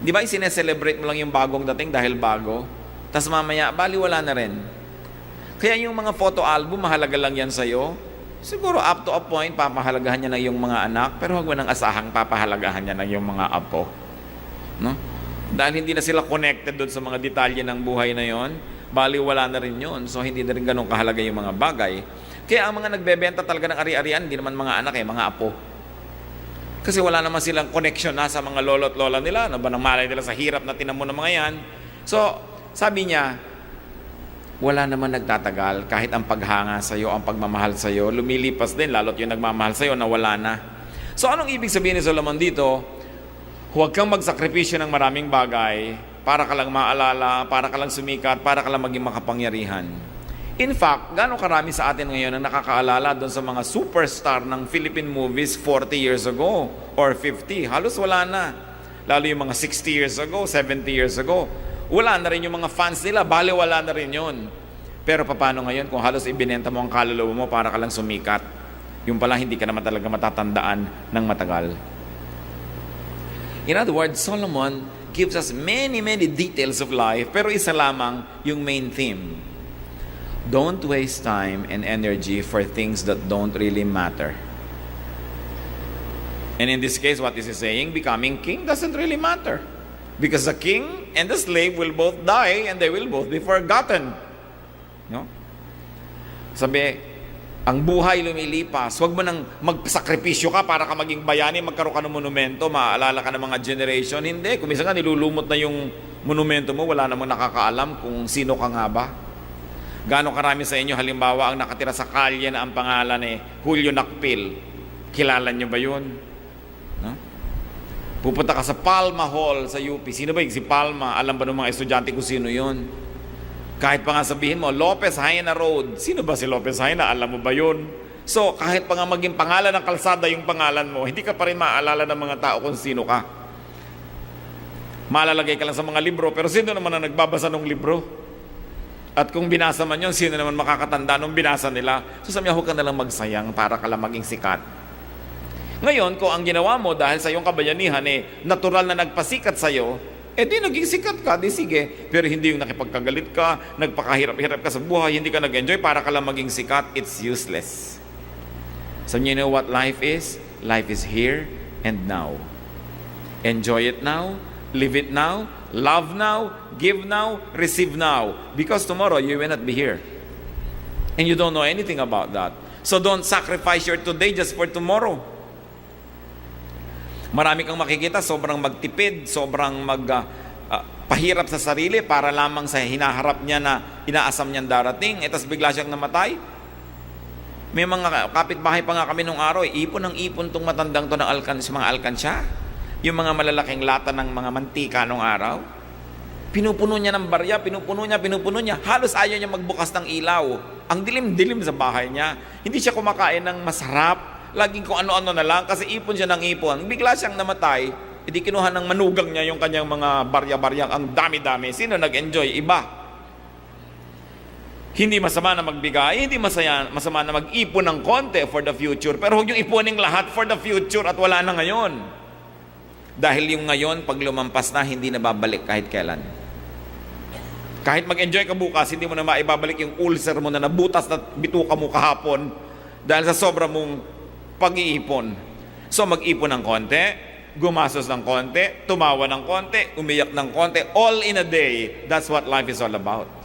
Di ba isineselebrate mo lang yung bagong dating dahil bago? Tapos mamaya, baliwala na rin. Kaya yung mga photo album, mahalaga lang yan sa'yo. Siguro up to a point, papahalagahan niya ng iyong mga anak, pero huwag mo nang asahang papahalagahan niya ng iyong mga apo. No? Dahil hindi na sila connected doon sa mga detalye ng buhay na yon, baliwala na rin yun. So hindi na rin ganun kahalaga yung mga bagay. Kaya ang mga nagbebenta talaga ng ari-arian, hindi naman mga anak eh, mga apo. Kasi wala naman silang connection na sa mga lolo't lola nila. Ano ba nang malay nila sa hirap na tinamo ng mga yan. So, sabi niya, wala naman nagtatagal kahit ang paghanga sa iyo, ang pagmamahal sa iyo, lumilipas din lalo't yung nagmamahal sa iyo na wala na. So anong ibig sabihin ni Solomon dito? Huwag kang magsakripisyo ng maraming bagay para ka lang maalala, para ka lang sumikat, para ka lang maging makapangyarihan. In fact, gano'ng karami sa atin ngayon ang nakakaalala doon sa mga superstar ng Philippine movies 40 years ago or 50? Halos wala na. Lalo yung mga 60 years ago, 70 years ago. Wala na rin yung mga fans nila, bali wala na rin yun. Pero paano ngayon kung halos ibinenta mo ang kaluluwa mo para ka lang sumikat? Yung pala hindi ka naman talaga matatandaan ng matagal. In other words, Solomon gives us many, many details of life, pero isa lamang yung main theme. Don't waste time and energy for things that don't really matter. And in this case, what is he saying? Becoming king doesn't really matter. Because the king and the slave will both die and they will both be forgotten. No? Sabi, ang buhay lumilipas. Huwag mo nang magsakripisyo ka para ka maging bayani, magkaroon ka ng monumento, maaalala ka ng mga generation. Hindi. Kung minsan nga nilulumot na yung monumento mo, wala namang nakakaalam kung sino ka nga ba. Gaano karami sa inyo, halimbawa, ang nakatira sa kalye na ang pangalan eh, Julio Nakpil. Kilala niyo ba yun? No? Pupunta ka sa Palma Hall sa UP. Sino ba yung si Palma? Alam ba ng mga estudyante kung sino yun? Kahit pa nga sabihin mo, Lopez Haina Road. Sino ba si Lopez Haina? Alam mo ba yun? So, kahit pa nga maging pangalan ng kalsada yung pangalan mo, hindi ka pa rin maaalala ng mga tao kung sino ka. Malalagay ka lang sa mga libro, pero sino naman ang nagbabasa ng libro? At kung binasa man yun, sino naman makakatanda nung binasa nila? So sabi niya, huwag ka nalang magsayang para ka lang maging sikat. Ngayon, kung ang ginawa mo dahil sa iyong kabayanihan eh, natural na nagpasikat sa iyo, eh di naging sikat ka, di sige. Pero hindi yung nakipagkagalit ka, nagpakahirap-hirap ka sa buhay, hindi ka nag-enjoy para ka lang maging sikat, it's useless. So you know what life is? Life is here and now. Enjoy it now, live it now, love now, give now, receive now. Because tomorrow you will not be here. And you don't know anything about that. So don't sacrifice your today just for tomorrow. Marami kang makikita, sobrang magtipid, sobrang mag ah, ah, pahirap sa sarili para lamang sa hinaharap niya na inaasam niyang darating. E tas bigla siyang namatay. May mga kapitbahay pa nga kami nung araw, eh, ipon ng ipon tong matandang to ng alkan, mga alkansya. Yung mga malalaking lata ng mga mantika nung araw. Pinupuno niya ng barya, pinupuno niya, pinupuno niya. Halos ayaw niya magbukas ng ilaw. Ang dilim-dilim sa bahay niya. Hindi siya kumakain ng masarap. Laging kung ano-ano na lang kasi ipon siya ng ipon. Bigla siyang namatay, hindi kinuha ng manugang niya yung kanyang mga barya-barya. Ang dami-dami. Sino nag-enjoy? Iba. Hindi masama na magbigay, hindi masaya, masama na mag-ipon ng konti for the future. Pero huwag yung ipunin lahat for the future at wala na ngayon. Dahil yung ngayon, pag lumampas na, hindi na babalik kahit kailan. Kahit mag-enjoy ka bukas, hindi mo na maibabalik yung ulcer mo na nabutas na bituka mo kahapon dahil sa sobra mong pag-iipon. So mag-ipon ng konti, gumastos ng konti, tumawa ng konti, umiyak ng konti, all in a day. That's what life is all about.